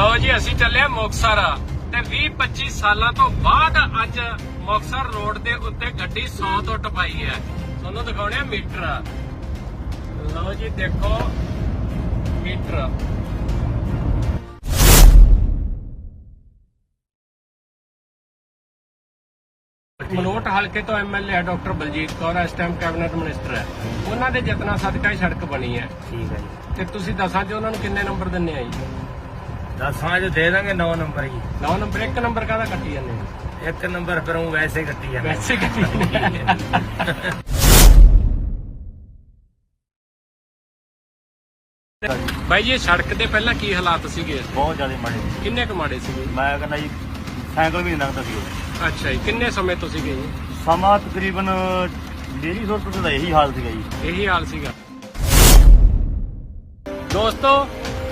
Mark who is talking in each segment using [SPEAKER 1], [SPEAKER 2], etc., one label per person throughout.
[SPEAKER 1] ਲਓ ਜੀ ਅਸੀਂ ਚੱਲੇ ਆ ਮੁਕਤਸਰ। ਤੇ 20 25 ਸਾਲਾਂ ਤੋਂ ਬਾਅਦ ਅੱਜ ਮੁਕਤਸਰ ਰੋਡ ਦੇ ਉੱਤੇ ਗੱਡੀ 100 ਤੋਂ ਟਪਾਈ ਹੈ। ਤੁਹਾਨੂੰ ਦਿਖਾਉਣੇ ਆ ਮੀਟਰ। ਲਓ ਜੀ ਦੇਖੋ ਮੀਟਰ। ਮਲੋਟ ਹਲਕੇ ਤੋਂ ਐਮਐਲਏ ਹੈ ਡਾਕਟਰ ਬਲਜੀਤ ਕੌਰ ਇਸ ਟਾਈਮ ਕੈਬਨਿਟ ਮਿਨਿਸਟਰ ਹੈ। ਉਹਨਾਂ ਦੇ ਯਤਨਾਂ ਸਦਕਾ ਹੀ ਸੜਕ ਬਣੀ ਹੈ।
[SPEAKER 2] ਠੀਕ ਹੈ ਜੀ।
[SPEAKER 1] ਤੇ ਤੁਸੀਂ ਦੱਸਾਂ ਜੀ ਉਹਨਾਂ ਨੂੰ ਕਿੰਨੇ ਨੰਬਰ ਦਿੰਨੇ ਆ ਜੀ?
[SPEAKER 2] ਦਸਾਂ ਚ ਦੇ ਦਾਂਗੇ 9 ਨੰਬਰ ਜੀ।
[SPEAKER 1] 9 ਨੰਬਰ 1 ਨੰਬਰ ਕਾਹਦਾ ਕੱਟੀ ਜਾਂਦੇ
[SPEAKER 2] ਇੱਕ ਨੰਬਰ ਫਿਰ ਉਹ ਵੈਸੇ ਕੱਟੀ ਜਾਂਦਾ
[SPEAKER 1] ਵੈਸੇ ਕੱਟੀ। ਬਾਈ ਜੀ ਸੜਕ ਦੇ ਪਹਿਲਾਂ ਕੀ ਹਾਲਾਤ ਸੀਗੇ?
[SPEAKER 2] ਬਹੁਤ ਜ਼ਿਆਦਾ ਮਾੜੇ।
[SPEAKER 1] ਕਿੰਨੇ ਕੁ ਮਾੜੇ ਸੀਗੇ?
[SPEAKER 2] ਮੈਂ ਕਹਿੰਦਾ ਜੀ ਸਾਈਕਲ ਵੀ ਨਹੀਂ ਲੰਘਦਾ ਸੀ ਉਹ।
[SPEAKER 1] ਅੱਛਾ ਜੀ ਕਿੰਨੇ ਸਮੇਂ ਤੋਂ ਸੀਗੇ ਜੀ?
[SPEAKER 2] ਸਮਾਂ ਤਕਰੀਬਨ ਡੇਲੀ ਸੌ ਤੋਂ ਦਾ ਇਹੀ ਹਾਲ ਸੀਗਾ ਜੀ।
[SPEAKER 1] ਇਹੀ ਹਾਲ ਸੀਗਾ। ਦੋਸਤੋ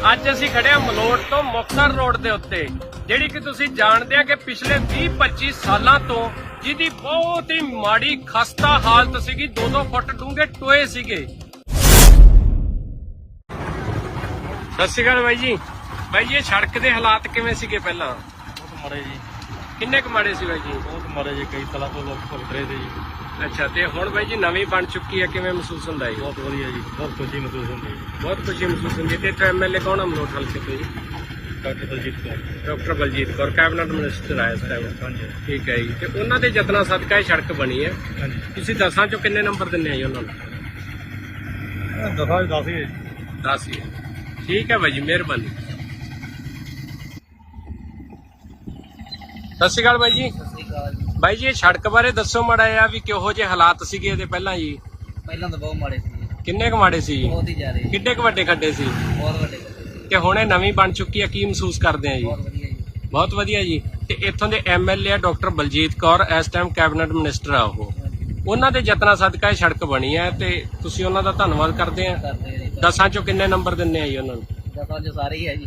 [SPEAKER 1] ਅੱਜ ਅਸੀਂ ਖੜੇ ਹਾਂ ਮਲੋਟ ਤੋਂ ਮੁਕਤਸਰ ਰੋਡ ਦੇ ਉੱਤੇ, ਜਿਹੜੀ ਕਿ ਤੁਸੀਂ ਜਾਣਦੇ ਆ ਕਿ ਪਿਛਲੇ 20-25 ਸਾਲਾਂ ਤੋਂ ਜਿਹਦੀ ਬਹੁਤ ਹੀ ਮਾੜੀ ਖਸਤਾ ਹਾਲਤ ਸੀਗੀ 2-2 ਫੁੱਟ ਡੂੰਘੇ ਟੋਏ ਸੀਗੇ। ਸਤਿ ਸ਼੍ਰੀ ਅਕਾਲ ਬਾਈ ਜੀ। ਬਾਈ ਜੀ, ਇਹ ਸੜਕ ਦੇ ਹਾਲਾਤ ਕਿਵੇਂ ਸੀਗੇ ਪਹਿਲਾਂ?
[SPEAKER 2] ਬਹੁਤ ਮਾੜੇ ਜੀ।
[SPEAKER 1] ਕਿੰਨੇ ਕੁ ਮਾੜੇ ਸੀ ਬਾਈ ਜੀ?
[SPEAKER 2] ਬਹੁਤ ਮਾੜੇ ਜੀ ਕਈ ਸਾਲਾਂ ਤੋਂ ਲੋਕ ਭੁਗਤ ਰਹੇ ਸੀ ਜੀ।
[SPEAKER 1] ਅੱਛਾ ਤੇ ਹੁਣ ਬਾਈ ਜੀ ਨਵੀਂ ਬਣ ਚੁੱਕੀ ਹੈ ਕਿਵੇਂ ਮਹਿਸੂਸ ਹੁੰਦਾ ਹੈ ਜੀ?
[SPEAKER 2] ਬਹੁਤ ਵਧੀਆ ਜੀ ਬਹੁਤ ਖੁਸ਼ੀ ਮਹਿਸੂਸ ਹੁੰਦੀ ਜੀ
[SPEAKER 1] ਬਹੁਤ ਖੁਸ਼ੀ ਮਹਿਸੂਸ ਹੁੰਦੀ ਹੈ। ਤੇ ਇੱਥੇ ਐਮਐਲਏ ਕੌਣ ਆ ਮਲੋਟ ਹਲਕੇ ਤੋਂ ਜੀ?
[SPEAKER 2] Doctor Baljit Kaur.
[SPEAKER 1] Doctor Baljit Kaur cabinet minister ਆਇਆ ਇਸ ਟਾਈਮ
[SPEAKER 2] ਹਾਂਜੀ।
[SPEAKER 1] ਠੀਕ ਹੈ ਜੀ। ਤੇ ਉਹਨਾਂ ਦੇ ਯਤਨਾਂ ਸਦਕਾ ਇਹ ਸੜਕ ਬਣੀ ਹੈ।
[SPEAKER 2] ਹਾਂਜੀ।
[SPEAKER 1] ਤੁਸੀਂ ਦਸਾਂ ਚੋਂ ਕਿੰਨੇ ਨੰਬਰ ਦਿੰਨੇ ਆ ਜੀ ਉਹਨਾਂ ਨੂੰ?
[SPEAKER 2] ਦਸਾਂ ਦਸ ਹੀ
[SPEAKER 1] 10 ਹੀ। ਠੀਕ ਹੈ ਬਾਈ ਜੀ ਮਿਹਰਬਾਨੀ। ਸਤਿ ਸ਼੍ਰੀ ਅਕਾਲ ਬਾਈ ਜੀ।
[SPEAKER 3] ਸਤਿ ਸ੍ਰੀ ਅਕਾਲ ਜੀ।
[SPEAKER 1] ਬਾਈ ਜੀ ਇਹ ਸੜਕ ਬਾਰੇ ਦੱਸੋ ਮਾੜਾ ਜਿਹਾ ਵੀ ਕਿਹੋ ਜਿਹੇ ਹਾਲਾਤ ਸੀਗੇ ਇਹਦੇ ਪਹਿਲਾਂ ਜੀ?
[SPEAKER 3] ਪਹਿਲਾਂ ਤਾਂ ਬਹੁਤ ਮਾੜੇ ਸੀ।
[SPEAKER 1] ਕਿੰਨੇ ਕੁ ਮਾੜੇ ਸੀ? ਜੀ
[SPEAKER 3] ਬਹੁਤ ਹੀ ਜ਼ਿਆਦੇ
[SPEAKER 1] ਕਿੱਡੇ ਕੁ ਵੱਡੇ ਖੱਡੇ ਸੀ?
[SPEAKER 3] ਬਹੁਤ ਵੱਡੇ ਸੀ
[SPEAKER 1] ਤੇ ਹੁਣ ਇਹ ਨਵੀਂ ਬਣ ਚੁੱਕੀ ਹੈ ਕੀ ਮਹਿਸੂਸ ਕਰਦੇ ਆ ਜੀ?
[SPEAKER 3] ਬਹੁਤ ਵਧੀਆ ਜੀ।
[SPEAKER 1] ਬਹੁਤ ਵਧੀਆ ਜੀ। ਤੇ ਇੱਥੋਂ ਦੇ ਐਮਐਲਏ ਆ ਡਾਕਟਰ ਬਲਜੀਤ ਕੌਰ ਇਸ ਟਾਈਮ ਕੈਬਨਿਟ ਮਿਨਿਸਟਰ ਆ ਉਹ। ਉਹਨਾਂ ਦੇ ਯਤਨਾਂ ਸਦਕਾ ਇਹ ਸੜਕ ਬਣੀ ਹੈ ਤੇ ਤੁਸੀਂ ਉਹਨਾਂ ਦਾ ਧੰਨਵਾਦ ਕਰਦੇ ਆ।
[SPEAKER 3] ਕਰਦੇ ਆ ਜੀ।
[SPEAKER 1] ਦਸਾਂ ਚੋਂ ਕਿੰਨੇ ਨੰਬਰ ਦਿੰਨੇ ਆ ਜੀ ਉਹਨਾਂ ਨੂੰ?
[SPEAKER 3] ਦਸਾਂ ਚ ਸਾਰੇ ਹੀ ਹੈ ਜੀ।